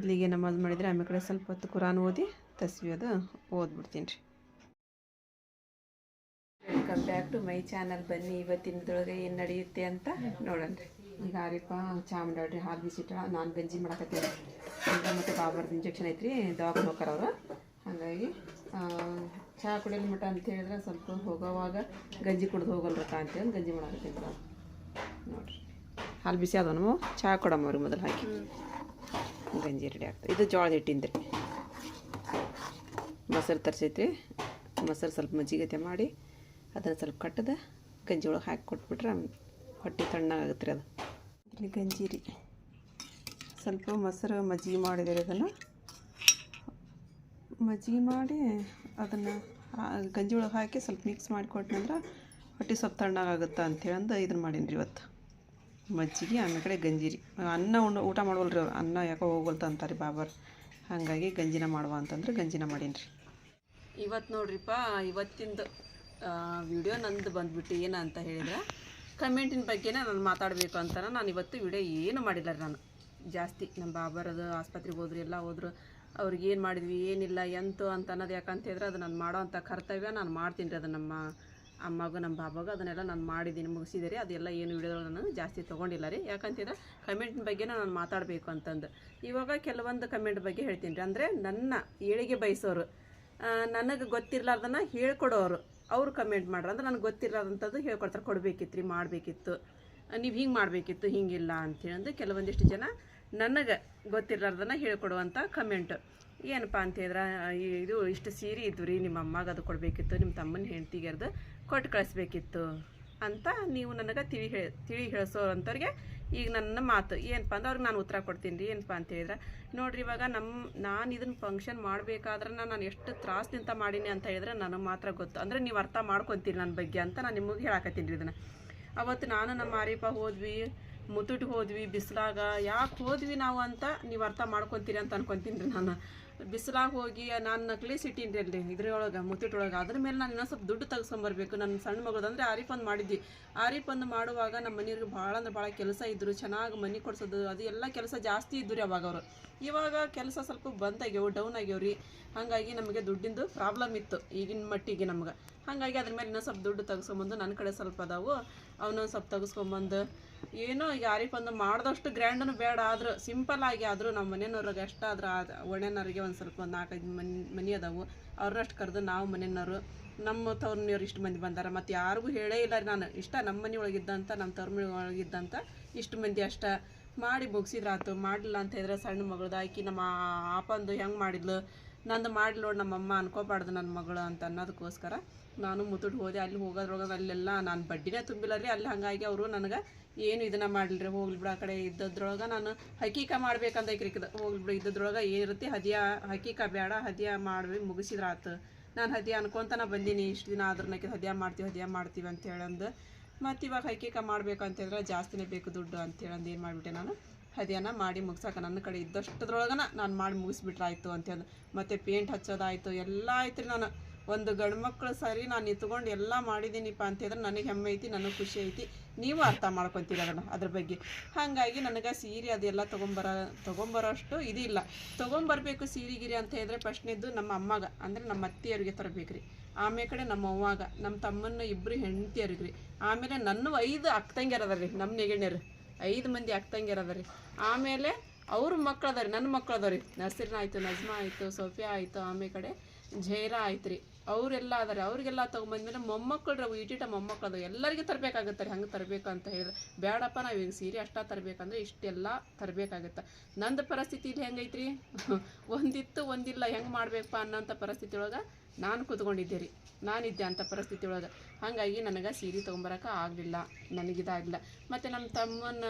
ಇಲ್ಲಿಗೆ ನಮಾಜ್ ಮಾಡಿದರೆ ಆಮೇಲೆ ಕಡೆ ಸ್ವಲ್ಪ ಹೊತ್ತು ಕುರಾನ್ ಓದಿ ತಸ್ವಿಯೋದು ಅದು ಓದ್ಬಿಡ್ತೀನಿ ರೀ. Welcome back to my channel ಬನ್ನಿ ಇವತ್ತಿನದೊಳಗೆ ಏನು ನಡೆಯುತ್ತೆ ಅಂತ ನೋಡೋಣ ರೀ. ಈಗ ಆರಿಪ ಚಾ ಮಾಡ್ಯಾಡ್ರಿ ಹಾಲು ಬಿಸಿಟ್ಟ ನಾನು ಗಂಜಿ ಮಾಡಕತ್ತೀನಿ ಮತ್ತು ಬಾಬರ್ದು ಇಂಜೆಕ್ಷನ್ ಐತ್ರಿ ದವಾಖಾನೆ ಹೋಗ್ತಾರ ಅವರು. ಹಾಗಾಗಿ ಚಹಾ ಕುಡಿಯಲ್ ಮಟ ಅಂತ ಹೇಳಿದ್ರೆ ಸ್ವಲ್ಪ ಹೋಗೋವಾಗ ಗಂಜಿ ಕುಡ್ದು ಹೋಗಲ್ರಕ್ಕ ಅಂತೇಳಿ ಗಂಜಿ ಮಾಡಕತ್ತೀನಿ ನೋಡಿರಿ ನೋಡ್ರಿ. ಹಾಲು ಬಿಸಿ ಅದಾವ ನಾವು ಚಹಾ ಕೊಡಮ್ಮ ಅವ್ರಿಗೆ ಮೊದಲು ಹಾಕಿ. ಗಂಜಿ ರೆಡಿ ಆಗ್ತದೆ. ಇದು ಜೋಳದ ಹಿಟ್ಟಿಂದ ರೀ. ಮೊಸರು ತರಿಸೈತ್ರಿ. ಮೊಸರು ಸ್ವಲ್ಪ ಮಜ್ಜಿಗತೆ ಮಾಡಿ ಅದನ್ನು ಸ್ವಲ್ಪ ಕಟ್ಟದ ಗಂಜಿ ಒಳಗೆ ಹಾಕಿ ಕೊಟ್ಬಿಟ್ರೆ ಹೊಟ್ಟೆ ತಣ್ಣಾಗುತ್ತೆ ರೀ ಅದು. ಇಲ್ಲಿ ಗಂಜಿ ರೀ. ಸ್ವಲ್ಪ ಮೊಸರು ಮಜ್ಜಿಗೆ ಮಾಡಿದರೆ ಅದನ್ನು. ಮಜ್ಜಿಗೆ ಮಾಡಿ ಅದನ್ನು ಗಂಜಿ ಒಳಗೆ ಹಾಕಿ ಸ್ವಲ್ಪ ಮಿಕ್ಸ್ ಮಾಡಿ ಕೊಟ್ಟನಂದ್ರೆ ಹೊಟ್ಟೆ ಸ್ವಲ್ಪ ತಣ್ಣಗಾಗುತ್ತೆ ಅಂತೇಳಿ ಅಂದು ಇದನ್ನು ಮಾಡೀನಿ ರೀ ಇವತ್ತು. ಮಜ್ಜಿಗೆ, ಆಮೇಲೆ ಕಡೆ ಗಂಜಿರಿ. ಅನ್ನ ಉಂಡು ಊಟ ಮಾಡೋಲ್ರಿ ಅವ್ರು. ಅನ್ನ ಯಾಕೋ ಹೋಗಲ್ತ ಅಂತಾರೆ ಬಾಬರ್. ಹಾಗಾಗಿ ಗಂಜಿನ ಮಾಡುವ ಅಂತಂದ್ರೆ ಗಂಜಿನ ಮಾಡೀನಿ ರೀ ಇವತ್ತು ನೋಡ್ರಿಪ್ಪ ಇವತ್ತಿಂದು ವಿಡಿಯೋ ನಂದು ಬಂದ್ಬಿಟ್ಟು ಏನು ಅಂತ ಹೇಳಿದ್ರೆ, ಕಮೆಂಟಿನ ಬಗ್ಗೆನೇ ನಾನು ಮಾತಾಡಬೇಕು ಅಂತ ನಾನು ಇವತ್ತು ವಿಡಿಯೋ ಏನು ಮಾಡಿಲ್ಲ ನಾನು. ಜಾಸ್ತಿ ನಮ್ಮ ಬಾಬರದು ಆಸ್ಪತ್ರೆಗೆ ಹೋದ್ರು, ಎಲ್ಲ ಹೋದ್ರು, ಅವ್ರಿಗೆ ಏನು ಮಾಡಿದ್ವಿ, ಏನಿಲ್ಲ, ಎಂತು ಅಂತ ಅನ್ನೋದು ಯಾಕಂತ ಹೇಳಿದ್ರೆ, ಅದು ನಾನು ಮಾಡೋ ಅಂಥ ಕರ್ತವ್ಯ ನಾನು ಮಾಡ್ತೀನಿ ರೀ, ಅದು ನಮ್ಮ ಅಮ್ಮಗೂ ನಮ್ಮ ಬಾಬಾಗೂ, ಅದನ್ನೆಲ್ಲ ನಾನು ಮಾಡಿದ್ದೀನಿ ಮುಗಿಸಿದೆ ರೀ ಅದೆಲ್ಲ ಏನು ವಿಡಿಯೋಗಳು ನಾನು ಜಾಸ್ತಿ ತೊಗೊಂಡಿಲ್ಲ ರೀ. ಯಾಕಂತಿದ್ರೆ ಕಮೆಂಟ್ ಬಗ್ಗೆ ನಾನು ಮಾತಾಡಬೇಕು ಅಂತಂದು. ಇವಾಗ ಕೆಲವೊಂದು ಕಮೆಂಟ್ ಬಗ್ಗೆ ಹೇಳ್ತೀನಿ ರೀ. ಅಂದರೆ ನನ್ನ ಏಳಿಗೆ ಬಯಸೋರು ನನಗೆ ಗೊತ್ತಿರಲಾರ್ದನ್ನ ಹೇಳ್ಕೊಡೋರು, ಅವರು ಕಮೆಂಟ್ ಮಾಡ್ರು. ಅಂದ್ರೆ ನನಗೆ ಗೊತ್ತಿರಲಾರ್ದಂಥದ್ದು ಹೇಳ್ಕೊಡ್ತಾರೆ. ಕೊಡಬೇಕಿತ್ತು ರೀ ಮಾಡಬೇಕಿತ್ತು ನೀವು ಹಿಂಗೆ ಮಾಡಬೇಕಿತ್ತು, ಹಿಂಗಿಲ್ಲ ಅಂತೇಳಿ ಕೆಲವೊಂದಿಷ್ಟು ಜನ ನನಗೆ ಗೊತ್ತಿರಲಾರ್ದನ್ನ ಹೇಳ್ಕೊಡುವಂಥ ಕಮೆಂಟ್ ಏನಪ್ಪ ಅಂತ ಹೇಳಿದ್ರೆ ಇದು ಇಷ್ಟು ಸೀರೆ ಇದ್ವು ರೀ. ನಿಮ್ಮ ಅಮ್ಮಗೆ ಅದು ಕೊಡಬೇಕಿತ್ತು, ನಿಮ್ಮ ತಮ್ಮನ ಹೆಂಡ್ತಿಗೆ ಅದು ಕೊಟ್ಟು ಕಳಿಸ್ಬೇಕಿತ್ತು ಅಂತ ನೀವು ನನಗೆ ತಿಳಿ ಹೇಳಿ ತಿಳಿ ಹೇಳಿಸೋವಂಥವ್ರಿಗೆ ಈಗ ನನ್ನ ಮಾತು. ಏನಪ್ಪ ಅಂದ್ರೆ ಅವ್ರಿಗೆ ನಾನು ಉತ್ತರ ಕೊಡ್ತೀನಿ ರೀ, ಏನಪ್ಪ ಅಂತ ಹೇಳಿದ್ರೆ, ನೋಡ್ರಿ ಇವಾಗ ನಮ್ಮ ನಾನು ಇದನ್ನ ಫಂಕ್ಷನ್ ಮಾಡಬೇಕಾದ್ರೆ ನಾನು ಎಷ್ಟು ತ್ರಾಸದಿಂದ ಮಾಡೀನಿ ಅಂತ ಹೇಳಿದ್ರೆ ನನಗೆ ಮಾತ್ರ ಗೊತ್ತು. ಅಂದರೆ ನೀವು ಅರ್ಥ ಮಾಡ್ಕೊತೀರಿ ನನ್ನ ಬಗ್ಗೆ ಅಂತ ನಾನು ನಿಮಗೆ ಹೇಳಕತ್ತೀನಿ ರೀ ಇದನ್ನು. ಅವತ್ತು ನಾನು ನಮ್ಮ ಆರೀಪ ಹೋದ್ವಿ ಮುತ್ತುಟ್ಟು ಹೋದ್ವಿ, ಬಿಸಿಲಾಗ, ಯಾಕೆ ಹೋದ್ವಿ ನಾವು ಅಂತ ನೀವು ಅರ್ಥ ಮಾಡ್ಕೊತೀರಿ ಅಂತ ಅನ್ಕೊತೀನಿ ರೀ ನಾನು. ಬಿಸಿಲಾಗ ಹೋಗಿ, ನಾನು ನಕಲಿ ಸಿಟಿ ರೀ ಅಲ್ಲಿ ಇದ್ರೊಳಗೆ ಮುತ್ತಿಟ್ಟೊಳಗೆ ಅದ್ರ ಮೇಲೆ ನಾನು ಇನ್ನೊಂದು ಸ್ವಲ್ಪ ದುಡ್ಡು ತೆಗೆಸ್ಕೊಂಬರ್ಬೇಕು. ನನ್ನ ಸಣ್ಣ ಮಗಳದು ಅಂದರೆ ಆರಿಫ್ ಒಂದು ಮಾಡಿದ್ವಿ. ಆರಿಫ್ ಒಂದು ಮಾಡುವಾಗ ನಮ್ಮ ಮನೆಯವ್ರಿಗೆ ಭಾಳ ಅಂದ್ರೆ ಭಾಳ ಕೆಲಸ ಇದ್ದರು ಚೆನ್ನಾಗಿ ಮನೆ ಕೊಡ್ಸೋದು, ಅದು ಎಲ್ಲ ಕೆಲಸ ಜಾಸ್ತಿ ಇದ್ದು ರೀ ಅವಾಗ ಅವರು. ಇವಾಗ ಕೆಲಸ ಸ್ವಲ್ಪ ಬಂದ್ ಡೌನ್ ಆಗ್ಯಾವ ರೀ ಹಾಗಾಗಿ ನಮಗೆ ದುಡ್ಡಿಂದು ಪ್ರಾಬ್ಲಮ್ ಇತ್ತು ಈಗಿನ ಮಟ್ಟಿಗೆ ನಮ್ಗೆ. ಹಾಗಾಗಿ ಅದ್ರ ಮೇಲೆ ಇನ್ನೊಂದು ಸ್ವಲ್ಪ ದುಡ್ಡು ತೆಗೆಸ್ಕೊಂಬಂದು ನನ್ನ ಕಡೆ ಸ್ವಲ್ಪ ಅದಾವು. ಅವನೊಂದು ಸ್ವಲ್ಪ ತೆಗೆಸ್ಕೊಂಬಂದು ಏನೋ ಈಗ ಒಂದು ಮಾಡಿದಷ್ಟು ಗ್ರ್ಯಾಂಡನು ಬೇಡ ಆದರೂ ಸಿಂಪಲ್ ಆಗಿ ಆದರೂ ನಮ್ಮ ಮನೆಯವ್ರಿಗೆ ಎಷ್ಟಾದ್ರೂ ಆದ ಒಣೆನವ್ರಿಗೆ ಒಂದು ಸ್ವಲ್ಪ ಒಂದು ನಾಲ್ಕೈದು ಮನೆ ಮನೆ ಅದಾವು. ಅವ್ರಷ್ಟು ಕರೆದು ನಾವು ಮನೆಯವರು, ನಮ್ಮ ತವ್ರನಿಯವ್ರು ಇಷ್ಟು ಮಂದಿ ಬಂದಾರ. ಮತ್ತು ಯಾರಿಗೂ ಹೇಳೇ ಇಲ್ಲ ನಾನು. ಇಷ್ಟ ನಮ್ಮ ಮನೆ ಒಳಗಿದ್ದಂಥ ನಮ್ಮ ತವ್ರ ಮನೆ ಒಳಗಿದ್ದಂಥ ಇಷ್ಟು ಮಂದಿ ಅಷ್ಟ ಮಾಡಿ ಮುಗಿಸಿದ್ರಾತು ಮಾಡಲಿಲ್ಲ ಅಂತ ಹೇಳಿದ್ರೆ ಸಣ್ಣ ಮಗಳದು, ಆಕಿ ನಮ್ಮ ಆಪಂದು ಹೆಂಗೆ ಮಾಡಿದ್ಲು? ನಂದು ಮಾಡಿಲ್ಲ ನೋಡಿ ನಮ್ಮಮ್ಮ ಅನ್ಕೋಬಾರ್ದು ನನ್ನ ಮಗಳು ಅಂತ ಅನ್ನೋದಕ್ಕೋಸ್ಕರ ನಾನು ಮುತ್ತುಟ್ಟು ಹೋದೆ. ಅಲ್ಲಿ ಹೋಗೋದ್ರೊಳಗೆ ಅಲ್ಲೆಲ್ಲ ನಾನು ಬಡ್ಡಿನೇ ತುಂಬಿಲ್ಲ ರೀ. ಅಲ್ಲಿ ಹಂಗಾಗಿ ಅವರು ನನಗೆ ಏನು ಇದನ್ನ ಮಾಡಲ್ರಿ ಹೋಗ್ಲಿ ಬಿಡ ಆ ಕಡೆ ಇದ್ದದ್ರೊಳಗೆ ನಾನು ಹಕೀಕ ಮಾಡ್ಬೇಕಂತ ಐಕ್ರಿಕದ ಹೋಗ್ಲಿ ಬಿಡ, ಇದ್ದದ್ರೊಳಗೆ ಏನಿರುತ್ತೆ ಹದಿಯ, ಹಕೀಕ ಬೇಡ ಹದಿಯ ಮಾಡಿ ಮುಗಿಸಿದ್ರ ಆತು ನಾನು ಹದಿಯ ಅನ್ಕೊಂತನ ಬಂದೀನಿ, ಇಷ್ಟು ದಿನ ಆದ್ರೂ ನಾಕಿ ಹದಿಯ ಮಾಡ್ತೀವಿ ಹದಿಯ ಮಾಡ್ತೀವಿ ಅಂತ ಹೇಳಂದು. ಮತ್ತು ಇವಾಗ ಹೈಕೀಕ ಮಾಡ್ಬೇಕು ಅಂತ ಹೇಳಿದ್ರೆ ಜಾಸ್ತಿನೇ ಬೇಕು ದುಡ್ಡು ಅಂತ ಹೇಳಂದು ಏನು ಮಾಡಿಬಿಟ್ಟೆ ನಾನು? ಹದಿಯನ್ನ ಮಾಡಿ ಮುಗ್ಸಾಕ ನನ್ನ ಕಡೆ ಇದ್ದಷ್ಟದ್ರೊಳಗನ ನಾನು ಮಾಡಿ ಮುಗಿಸ್ಬಿಟ್ರೆ ಆಯಿತು ಅಂತಂದು ಮತ್ತು ಪೇಂಟ್ ಹಚ್ಚೋದಾಯಿತು, ಎಲ್ಲ ಆಯ್ತು ರೀ ನಾನು. ಒಂದು ಗಂಡು ಮಕ್ಕಳು ಸರಿ, ನಾನು ನಿಂತ್ಕೊಂಡು ಎಲ್ಲ ಮಾಡಿದ್ದೀನಿಪ್ಪ ಅಂತ ಹೇಳಿದ್ರೆ ನನಗೆ ಹೆಮ್ಮೆ ಐತಿ, ನನಗೆ ಖುಷಿ ಐತಿ. ನೀವು ಅರ್ಥ ಮಾಡ್ಕೊತೀರ ಅದನ್ನು, ಅದ್ರ ಬಗ್ಗೆ. ಹಾಗಾಗಿ ನನಗೆ ಸೀರೆ ಅದೆಲ್ಲ ತೊಗೊಂಬರ, ತೊಗೊಂಬರೋಷ್ಟು ಇದಿಲ್ಲ. ತೊಗೊಂಬರ್ಬೇಕು ಸೀರೆ ಗಿರಿ ಅಂತ ಹೇಳಿದ್ರೆ ಫಸ್ಟ್ನೇದ್ದು ನಮ್ಮ ಅಮ್ಮಗ, ಅಂದರೆ ನಮ್ಮ ಅತ್ತಿಯರಿಗೆ ತರಬೇಕು ರೀ ಆಮೇಲೆ ಕಡೆ ನಮ್ಮ ಅವ್ವಾಗ, ನಮ್ಮ ತಮ್ಮನ ಇಬ್ಬರು ಹೆಂಡತಿಯರಿಗೆ ರೀ ಆಮೇಲೆ ನನ್ನ ಐದು ಅಕ್ಕ ತಂಗಿಯರ್ ರೀ ನಮ್ಮ ನೆಗಣ್ಯರು. ಐದು ಮಂದಿ ಅಕ್ಕ ತಂಗಿಯರ್ ರೀ ಆಮೇಲೆ ಅವ್ರ ಮಕ್ಳು ನನ್ನ ಮಕ್ಳು ಅದಾವ ರೀ ಆಯಿತು, ನಜ್ಮಾ ಆಯಿತು, ಸೋಫಿಯಾ ಆಯಿತು, ಆಮೇಲೆ ಕಡೆ ಜೈರಾ ಆಯ್ತು ರೀ ಅವರೆಲ್ಲ ಅದಾರೆ ಅವ್ರಿಗೆಲ್ಲ ತೊಗೊಂಬಂದ್ಮೇಲೆ ಮೊಮ್ಮಕ್ಕಳು ಇಟಿಟ ಮೊಮ್ಮಕ್ಕಳು ಅದು ಎಲ್ಲರಿಗೂ ತರಬೇಕಾಗತ್ತೆ ರೀ, ಹಂಗೆ ತರಬೇಕು ಅಂತ ಹೇಳಿದ್ರೆ. ಬೇಡಪ್ಪ ನಾವು ಈಗ ಸೀರೆ ಅಷ್ಟ ತರಬೇಕಂದ್ರೆ ಇಷ್ಟೆಲ್ಲ ತರಬೇಕಾಗತ್ತೆ. ನಂದು ಪರಿಸ್ಥಿತಿ ಇಲ್ಲಿ ಹೆಂಗೈತ್ರಿ? ಒಂದಿತ್ತು ಒಂದಿಲ್ಲ, ಹೆಂಗೆ ಮಾಡ್ಬೇಕಪ್ಪ ಅನ್ನೋಂಥ ಪರಿಸ್ಥಿತಿ ಒಳಗೆ ನಾನು ಕೂತ್ಕೊಂಡಿದ್ದೆ ರೀ. ನಾನಿದ್ದೆ ಅಂಥ ಪರಿಸ್ಥಿತಿ ಒಳಗೆ ಹಾಗಾಗಿ ನನಗೆ ಸೀರೆ ತೊಗೊಂಬರಕ್ಕೆ ಆಗಲಿಲ್ಲ, ನನಗಿದಾಗಲಿಲ್ಲ. ಮತ್ತು ನಮ್ಮ ತಮ್ಮನ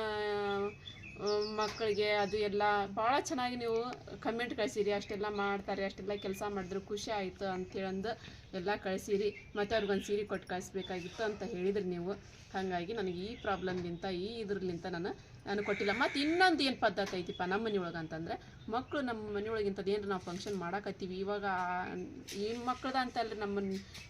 ಮಕ್ಕಳಿಗೆ ಅದು ಎಲ್ಲ ಭಾಳ ಚೆನ್ನಾಗಿ ನೀವು ಕಮೆಂಟ್ ಕಳಿಸಿರಿ, ಅಷ್ಟೆಲ್ಲ ಮಾಡ್ತಾರೆ, ಅಷ್ಟೆಲ್ಲ ಕೆಲಸ ಮಾಡಿದ್ರು ಖುಷಿ ಆಯಿತು ಅಂತೇಳಂದು ಎಲ್ಲ ಕಳಿಸಿರಿ. ಮತ್ತು ಅವ್ರಿಗೊಂದು ಸೀರೆ ಕೊಟ್ಟು ಕಳಿಸ್ಬೇಕಾಗಿತ್ತು ಅಂತ ಹೇಳಿದ್ರಿ ನೀವು. ಹಾಗಾಗಿ ನನಗೆ ಈ ಪ್ರಾಬ್ಲಮ್ಲಿಂತ ಈ ಇದ್ರಲಿಂತ ನಾನು ನಾನು ಕೊಟ್ಟಿಲ್ಲ. ಮತ್ತು ಇನ್ನೊಂದು ಏನು ಪದ್ಧತಿ ಐತಿಪ್ಪ ನಮ್ಮ ಮನೆಯೊಳಗೆ ಅಂತಂದ್ರೆ ಮಕ್ಕಳು ನಮ್ಮ ಮನೆಯೊಳಗೆ ಏನಾರ ನಾವು ಫಂಕ್ಷನ್ ಮಾಡಕತ್ತೀವಿ. ಇವಾಗ ಈ ಮಕ್ಳದ ಅಂತಲ್ರಿ ನಮ್ಮ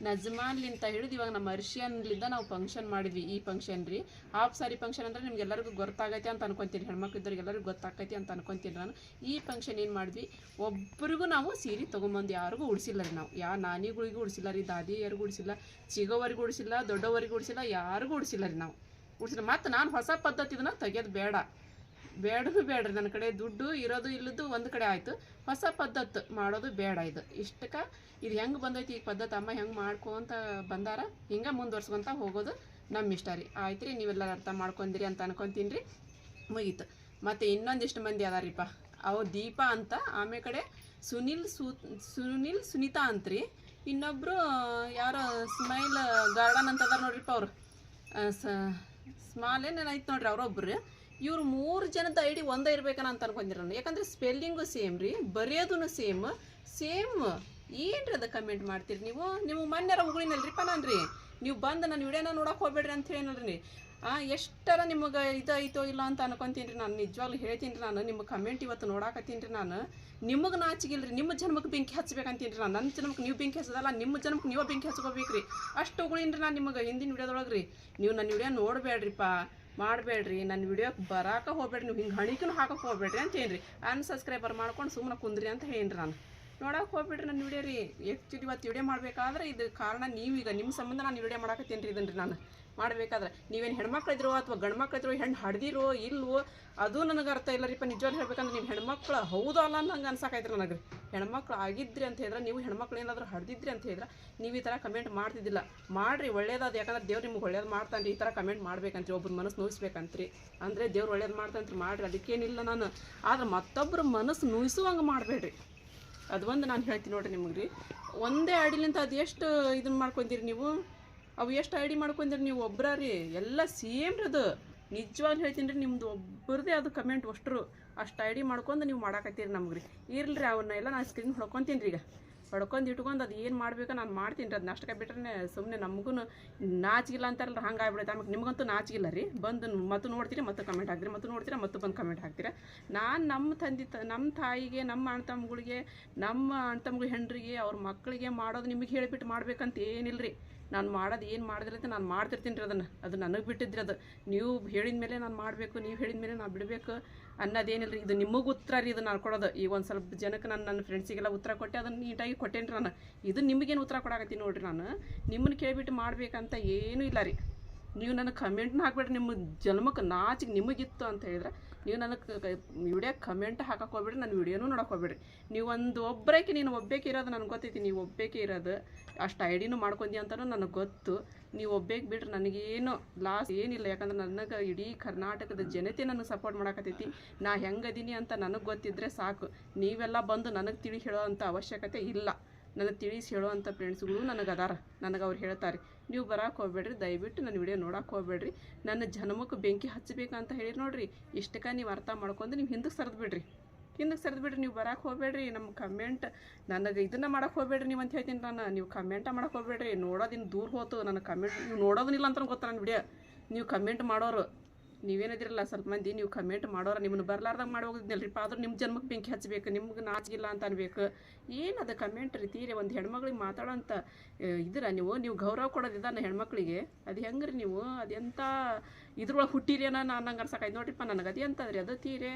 ನಜಮಾನ್ಲಿಂತ ಹಿಡಿದು ಇವಾಗ ನಮ್ಮ ಅರ್ಷಿಯನ್ಲಿಂದ ನಾವು ಫಂಕ್ಷನ್ ಮಾಡಿದ್ವಿ ಈ ಫಂಕ್ಷನ್ ರೀ. ಹಾಫ್ ಸಾರಿ ಫಂಕ್ಷನ್ ಅಂದ್ರೆ ನಿಮ್ಗೆಲ್ಲರಿಗೂ ಗೊತ್ತಾಗೈತೆ ಅಂತ ಅನ್ಕೊಂತೀನಿ. ಹೆಣ್ಮಕ್ಳು ಎಲ್ಲರಿಗೂ ಗೊತ್ತಾಗೈತಿ ಅಂತ ಅನ್ಕೊಂತೀನಿ ನಾನು. ಈ ಫಂಕ್ಷನ್ ಏನು ಮಾಡಿದ್ವಿ ಒಬ್ಬರಿಗೂ ನಾವು ಸೀರೆ ತೊಗೊಂಬಂದು ಯಾರಿಗೂ ಉಡಿಸಿಲ್ಲ ರೀ ನಾವು. ಯಾ ನಾನಿಗಳಿಗೂ ಉಡಿಸಿಲ್ಲ ರೀ, ದಾದಿಯರಿಗೂ ಉಡಿಸಿಲ್ಲ, ಚಿಗೋವರಿಗೂ ಉಡಿಸಿಲ್ಲ, ದೊಡ್ಡವರಿಗೂ ಉಡಿಸಿಲ್ಲ, ಯಾರಿಗೂ ಉಡಿಸಿಲ್ಲ ರೀ ನಾವು. ಉಡ್ಸಿಲ್ಲ ಮತ್ತು ನಾನು ಹೊಸ ಪದ್ಧತಿ ಇದನ್ನ ತೆಗೆಯೋದು ಬೇಡ. ಬೇಡದು ಬೇಡ್ರಿ ನನ್ನ ಕಡೆ ದುಡ್ಡು ಇರೋದು ಇಲ್ಲದ್ದು ಒಂದು ಕಡೆ ಆಯಿತು. ಹೊಸ ಪದ್ಧತಿ ಮಾಡೋದು ಬೇಡ ಇದು. ಇಷ್ಟಕ್ಕೆ ಇದು ಹೆಂಗೆ ಬಂದೈತಿ, ಈ ಪದ್ಧತಿ ಅಮ್ಮ ಹೆಂಗೆ ಮಾಡ್ಕೊಂತ ಬಂದಾರ, ಹಿಂಗೆ ಮುಂದುವರ್ಸ್ಕೊಂತ ಹೋಗೋದು ನಮ್ಮ ಇಷ್ಟ ರೀ. ಆಯ್ತು ರೀ ನೀವೆಲ್ಲ ಅರ್ಥ ಮಾಡ್ಕೊಂದಿರಿ ಅಂತ ಅನ್ಕೊತೀನಿ ರೀ. ಮುಗೀತು. ಮತ್ತು ಇನ್ನೊಂದಿಷ್ಟು ಮಂದಿ ಅದಾರಿಪ್ಪ. ಅವು ದೀಪ ಅಂತ, ಆಮೇಲೆ ಕಡೆ ಸುನಿಲ್ ಸು, ಸುನಿಲ್ ಸುನೀತಾ ಅಂತ್ರಿ. ಇನ್ನೊಬ್ಬರು ಯಾರೋ ಸ್ಮೈಲ್ ಗಾರ್ಡನ್ ಅಂತ ಅದಾರ ನೋಡ್ರಿಪ್ಪ ಅವರು. ಸ್ಮಾಲ್ ಏನೇನು ನೋಡ್ರಿ ಅವರೊಬ್ರು. ಇವ್ರು ಮೂರು ಜನದ ಐ ಡಿ ಒಂದೇ ಇರ್ಬೇಕನ ಅಂತ ಅನ್ಕೊಂಡಿರ ಯಾಕಂದ್ರೆ ಸ್ಪೆಲ್ಲಿಂಗು ಸೇಮ್ ರೀ ಬರೆಯೋದೂ ಸೇಮ್ ಸೇಮ್ ಏನ್ರಿ ಅದ ಕಮೆಂಟ್ ಮಾಡ್ತೀರಿ ನೀವು? ನಿಮ್ಗೆ ಮೊನ್ನೆರ ಉಗುಳಿನಲ್ರಿಪ್ಪ ನಾನು ರೀ ನೀವು ಬಂದು ನನ್ನ ವಿಡಿಯೋನ ನೋಡಕ್ಕೆ ಹೋಗ್ಬೇಡ್ರಿ ಅಂತ ಹೇಳಿನಲ್ರಿ ಆ ಎಷ್ಟರ ನಿಮಗೆ ಇದು ಐತೋ ಇಲ್ಲ ಅಂತ ಅನ್ಕೊಂತೀನಿ ನಾನು. ನಿಜವಾಗ್ಲೂ ಹೇಳ್ತೀನಿ ನಾನು. ನಿಮ್ಮ ಕಮೆಂಟ್ ಇವತ್ತು ನೋಡಾಕತ್ತೀನಿ ನಾನು. ನಿಮಗೆ ನಾಚಿಗಿಲ್ಲ ರೀ ನಿಮ್ಮ ಜನ್ಮಕ್ಕೆ ಬೆಂಕಿ ಹಚ್ಬೇಕಂತೀನಿ ರೀ ನಾನು. ನನ್ನ ಜನ್ಮಕ್ಕೆ ನೀವು ಬೆಂಕಿ ಹಚ್ಚದಲ್ಲ, ನಿಮ್ಮ ಜನ್ಮಕ್ಕೆ ನೀವು ಬೆಂಕಿ ಹಚ್ಕೋಬೇಕು ರೀ. ಅಷ್ಟು ಉಗುಳಿನ ರೀ ನಾನು ನಿಮಗೆ ಹಿಂದಿನ ವಿಡಿಯೋದೊಳಗೆ ರೀ. ನೀವು ನನ್ನ ವಿಡಿಯೋ ನೋಡಬೇಡ್ರಿಪ್ಪ ಮಾಡಬೇಡ್ರಿ. ನನ್ನ ವಿಡಿಯೋಕ್ಕೆ ಬರಾಕ ಹೋಗ್ಬೇಡ್ರಿ. ನೀವು ಹಿಂಗೆ ಹಣಿಕೂ ಹಾಕಕ್ಕೆ ಹೋಗ್ಬೇಡ್ರಿ ಅಂತ ಹೇಳ್ರಿ. ಅನ್ಸಬ್ಸ್ಕ್ರೈಬರ್ ಮಾಡ್ಕೊಂಡು ಸುಮ್ಮನೆ ಕುಂದ್ರಿ ಅಂತ ಹೇಳಿ ನಾನು. ನೋಡಕ್ಕೆ ಹೋಗ್ಬಿಡ್ರಿ ನನ್ನ ವಿಡಿಯೋ ರೀ. ಆ್ಯಕ್ಚುಲಿ ಇವತ್ತು ವಿಡಿಯೋ ಮಾಡಬೇಕಾದ್ರೆ ಇದು ಕಾರಣ ನೀವೀಗ, ನಿಮ್ಮ ಸಂಬಂಧ ನಾನು ವಿಡಿಯೋ ಮಾಡಾಕತ್ತೀನಿ ರೀ ಇದನ್ನು ರೀ ನಾನು. ಮಾಡಬೇಕಾದ್ರೆ ನೀವೇನು ಹೆಣ್ಮಕ್ಳಿದ್ರೋ ಅಥವಾ ಗಂಡ್ಮಕ್ಳಿದ್ರು, ಹೆಣ್ಣು ಹಡ್ದಿರೋ, ಇಲ್ವೋ, ಅದು ನನಗೆ ಅರ್ಥ ಇಲ್ಲ ರೀಪ್ಪ ನಿಜವಾಗ್ಲೂ ಹೇಳ್ಬೇಕಂದ್ರೆ ನೀವು ಹೆಣ್ಮಕ್ಳು ಹೌದು ಅಲ್ಲ ಅಂತ ಹಂಗೆ ಅನ್ಸಾಕೈತ್ರಿ ನನಗೆ. ಹೆಣ್ಮಕ್ಳು ಆಗಿದ್ರಿ ಅಂತ ಹೇಳಿದ್ರೆ, ನೀವು ಹೆಣ್ಮಕ್ಳು ಏನಾದರೂ ಹಡ್ದಿದ್ರಿ ಅಂತ ಹೇಳಿದ್ರೆ ನೀವು ಈ ಥರ ಕಮೆಂಟ್ ಮಾಡ್ತಿದ್ದಿಲ್ಲ. ಮಾಡಿರಿ, ಒಳ್ಳೇದಾದ ಯಾಕಂದ್ರೆ ದೇವ್ರು ನಿಮ್ಗೆ ಒಳ್ಳೇದು ಮಾಡ್ತಾನೆ ಈ ಥರ ಕಮೆಂಟ್ ಮಾಡ್ಬೇಕಂತ್ರಿ, ಒಬ್ರು ಮನಸ್ಸು ನೋಯಿಸ್ಬೇಕಂತ್ರಿ. ಅಂದರೆ ದೇವ್ರು ಒಳ್ಳೇದು ಮಾಡ್ತಂತ್ರಿ ಮಾಡಿರಿ, ಅದಕ್ಕೇನಿಲ್ಲ ನಾನು. ಆದ್ರೆ ಮತ್ತೊಬ್ಬರ ಮನಸ್ಸು ನೋಯಿಸುವಂಗೆ ಮಾಡಬೇಡ್ರಿ. ಅದು ಒಂದು ನಾನು ಹೇಳ್ತೀನಿ ನೋಡಿರಿ ನಿಮಗೆ ರೀ. ಒಂದೇ ಅಡಿಲಿಂತ ಅದು ಎಷ್ಟು ಇದನ್ನು ಮಾಡ್ಕೊಂತೀರಿ ನೀವು? ಅವು ಎಷ್ಟು ಐಡಿ ಮಾಡ್ಕೊಂಡ್ರೆ ನೀವು ಒಬ್ಬರ ರೀ? ಎಲ್ಲ ಸೇಮ್ ರೀ ಅದು. ನಿಜವಾಗ್ಲೂ ಹೇಳ್ತೀನಿ ರೀ, ನಿಮ್ದು ಒಬ್ಬರದೇ ಅದು ಕಮೆಂಟ್ ಅಷ್ಟರು. ಅಷ್ಟು ಐಡಿ ಮಾಡ್ಕೊಂಡು ನೀವು ಮಾಡಾಕತ್ತೀರಿ ನಮ್ಗೆ ರೀ. ಇರಲಿ ಅವನ್ನ ಎಲ್ಲ ನಾನು ಸ್ಕ್ರೀನ್ ಹೊಡ್ಕೊತೀನಿ ರೀ ಈಗ. ಹೊಡ್ಕೊಂಡು ಇಟ್ಕೊಂಡು ಅದು ಏನು ಮಾಡಬೇಕು ನಾನು ಮಾಡ್ತೀನಿ ರೀ. ಅದನ್ನ ಅಷ್ಟಕ್ಕೆ ಬಿಟ್ರೆ ಸುಮ್ಮನೆ ನಮಗೂ ನಾಚಿಗಿಲ್ಲ ಅಂತಾರಲ್ಲ ಹಂಗೆ ಆಗ್ಬಿಡುತ್ತೆ ಆಮೇಲೆ ನಿಮಗಂತೂ ನಾಚಿಗಿಲ್ಲ ರೀ. ಬಂದು ಮತ್ತು ನೋಡ್ತೀರಿ ಮತ್ತು ಕಮೆಂಟ್ ಹಾಕ್ತೀರಿ ಮತ್ತು ನೋಡ್ತೀರಾ ಮತ್ತು ಬಂದು ಕಮೆಂಟ್ ಹಾಕ್ತೀರಾ. ನಾನು ನಮ್ಮ ತಂದೆ ತ ನಮ್ಮ ತಾಯಿಗೆ ನಮ್ಮ ಅಣ್ಣ ತಮ್ಮಗಳಿಗೆ ನಮ್ಮ ಅಣ್ಣ ತಮ್ಮಗಳು ಹೆಂಡ್ರಿಗೆ, ಅವ್ರ ಮಕ್ಕಳಿಗೆ ಮಾಡೋದು ನಿಮಗೆ ಹೇಳಿಬಿಟ್ಟು ಮಾಡ್ಬೇಕಂತ ಏನಿಲ್ಲ ರೀ ನಾನು ಮಾಡೋದು ಏನು ಮಾಡಿದ್ರೆ ನಾನು ಮಾಡ್ತಿರ್ತೀನಿ ರೀ ಅದನ್ನು. ಅದು ನನಗೆ ಬಿಟ್ಟಿದ್ರಿ ಅದು. ನೀವು ಹೇಳಿದ ಮೇಲೆ ನಾನು ಮಾಡಬೇಕು, ನೀವು ಹೇಳಿದ ಮೇಲೆ ನಾನು ಬಿಡಬೇಕು ಅನ್ನೋದೇನಿಲ್ಲ ರೀ ಇದು ನಿಮಗೆ ಉತ್ತರ ರೀ ಇದು ನಾನು ಕೊಡೋದು. ಈಗ ಒಂದು ಸ್ವಲ್ಪ ಜನಕ್ಕೆ ನಾನು ನನ್ನ ಫ್ರೆಂಡ್ಸಿಗೆಲ್ಲ ಉತ್ತರ ಕೊಟ್ಟೆ, ಅದನ್ನು ನೀಟಾಗಿ ಕೊಟ್ಟೇನಿ ನಾನು. ಇದು ನಿಮಗೇನು ಉತ್ತರ ಕೊಡಾಕತ್ತೀನಿ ನೋಡ್ರಿ ನಾನು. ನಿಮ್ಮನ್ನು ಕೇಳಿಬಿಟ್ಟು ಮಾಡಬೇಕಂತ ಏನೂ ಇಲ್ಲ ರೀ. ನೀವು ನನಗೆ ಕಮೆಂಟ್ನ ಹಾಕ್ಬೇಡ್ರಿ. ನಿಮ್ಮ ಜನ್ಮಕ್ಕೆ ನಾಚಿಗೆ ನಿಮಗಿತ್ತು ಅಂತ ಹೇಳಿದ್ರೆ ನೀವು ನನಗೆ ವಿಡಿಯೋ ಕಮೆಂಟ್ ಹಾಕಕ್ಕೆ ಹೋಗ್ಬೇಡ್ರಿ, ನನ್ನ ವಿಡಿಯೋನೂ ನೋಡಕ್ಕೆ ಹೋಗ್ಬೇಡ್ರಿ. ನೀವು ಒಂದು ಒಬ್ಬರೇಕೆ ನೀನು ಒಬ್ಬೇಕೆ ಇರೋದು ನನಗೆ ಗೊತ್ತೈತಿ, ನೀವು ಒಬ್ಬೇಕೆ ಇರೋದು, ಅಷ್ಟು ಐಡಿನೂ ಮಾಡ್ಕೊಂಡಿ ಅಂತಲೂ ನನಗೆ ಗೊತ್ತು. ನೀವು ಒಬ್ಬೇಕೆ ಬಿಡ್ರಿ ನನಗೇನು ಲಾಸ್ ಏನಿಲ್ಲ, ಯಾಕಂದ್ರೆ ನನಗೆ ಇಡೀ ಕರ್ನಾಟಕದ ಜನತೆ ನನಗೆ ಸಪೋರ್ಟ್ ಮಾಡಕತ್ತೈತಿ. ನಾ ಹೆಂಗದೀನಿ ಅಂತ ನನಗೆ ಗೊತ್ತಿದ್ರೆ ಸಾಕು. ನೀವೆಲ್ಲ ಬಂದು ನನಗೆ ತಿಳಿ ಹೇಳೋ ಅಂಥ ಅವಶ್ಯಕತೆ ಇಲ್ಲ. ನನಗೆ ತಿಳಿಸಿ ಹೇಳುವಂಥ ಫ್ರೆಂಡ್ಸ್ಗಳು ನನಗೆ ಅದಾರ. ನನಗೆ ಅವ್ರು ಹೇಳ್ತಾರೆ, ನೀವು ಬರಕ್ಕೆ ಹೋಗ್ಬೇಡ್ರಿ, ದಯವಿಟ್ಟು ನನ್ನ ವಿಡಿಯೋ ನೋಡಕ್ಕೆ ಹೋಗ್ಬೇಡ್ರಿ. ನನ್ನ ಜನ್ಮಕ್ಕೆ ಬೆಂಕಿ ಹಚ್ಚಬೇಕಂತ ಹೇಳಿ ನೋಡಿರಿ. ಇಷ್ಟಕ್ಕೆ ನೀವು ಅರ್ಥ ಮಾಡ್ಕೊಂಡು ನೀವು ಹಿಂದಕ್ಕೆ ಸರಿದು ಬಿಡ್ರಿ. ಹಿಂದಕ್ಕೆ ಸರಿದು ಬಿಡ್ರಿ, ನೀವು ಬರಕ್ಕೆ ಹೋಗ್ಬೇಡ್ರಿ. ನಮ್ಮ ಕಮೆಂಟ್ ನನಗೆ ಇದನ್ನು ಮಾಡಕ್ಕೆ ಹೋಗ್ಬೇಡ್ರಿ ನೀವು ಅಂತ ಹೇಳ್ತೀನಿ ನಾನು. ನೀವು ಕಮೆಂಟ ಮಾಡಕ್ಕೆ ಹೋಗ್ಬೇಡ್ರಿ. ನೋಡೋದಿನ್ನು ದೂರ ಹೋತು. ನನ್ನ ಕಮೆಂಟ್ ನೀವು ನೋಡೋದಿಲ್ಲ ಅಂತ ಗೊತ್ತ ನನ್ನ ವಿಡಿಯೋ? ನೀವು ಕಮೆಂಟ್ ಮಾಡೋರು. ನೀವೇನಿದಿರಲ್ಲ ಸ್ವಲ್ಪ ಮಂದಿ ನೀವು ಕಮೆಂಟ್ ಮಾಡೋರ, ನಿಮ್ಮನ್ನು ಬರ್ಲಾರ್ದಂಗೆ ಮಾಡಿ ಹೋಗಿದ್ನಲ್ರಿಪ್ಪ ಆದ್ರೂ ನಿಮ್ಮ ಜನ್ಮಕ್ಕೆ ಬೆಂಕಿ ಹಚ್ಚಬೇಕು ನಿಮ್ಗೆ ನಾಚಿಗಿಲ್ಲ ಅಂತ ಅನ್ಬೇಕು. ಏನದು ಕಮೆಂಟ್ ರೀತಿ ಒಂದು ಹೆಣ್ಮಕ್ಳಿಗೆ ಮಾತಾಡೋಂಥ ಇದ್ರ ನೀವು ನೀವು ಗೌರವ ಕೊಡೋದಿದ್ದಾನ ಹೆಣ್ಮಕ್ಳಿಗೆ. ಅದು ಹೆಂಗೆ ರೀ ನೀವು ಅದೆಂಥ ಇದ್ರೊಳಗೆ ಹುಟ್ಟಿರಿ ಅನ್ನೋ ನಾನು ನಂಗೆ ಅನ್ಸಕಾಯ್ತು ನೋಡ್ರಿಪ್ಪ, ನನಗೆ ಅದೇ ಅಂತದ್ರಿ ಅದು ತೀರೆ.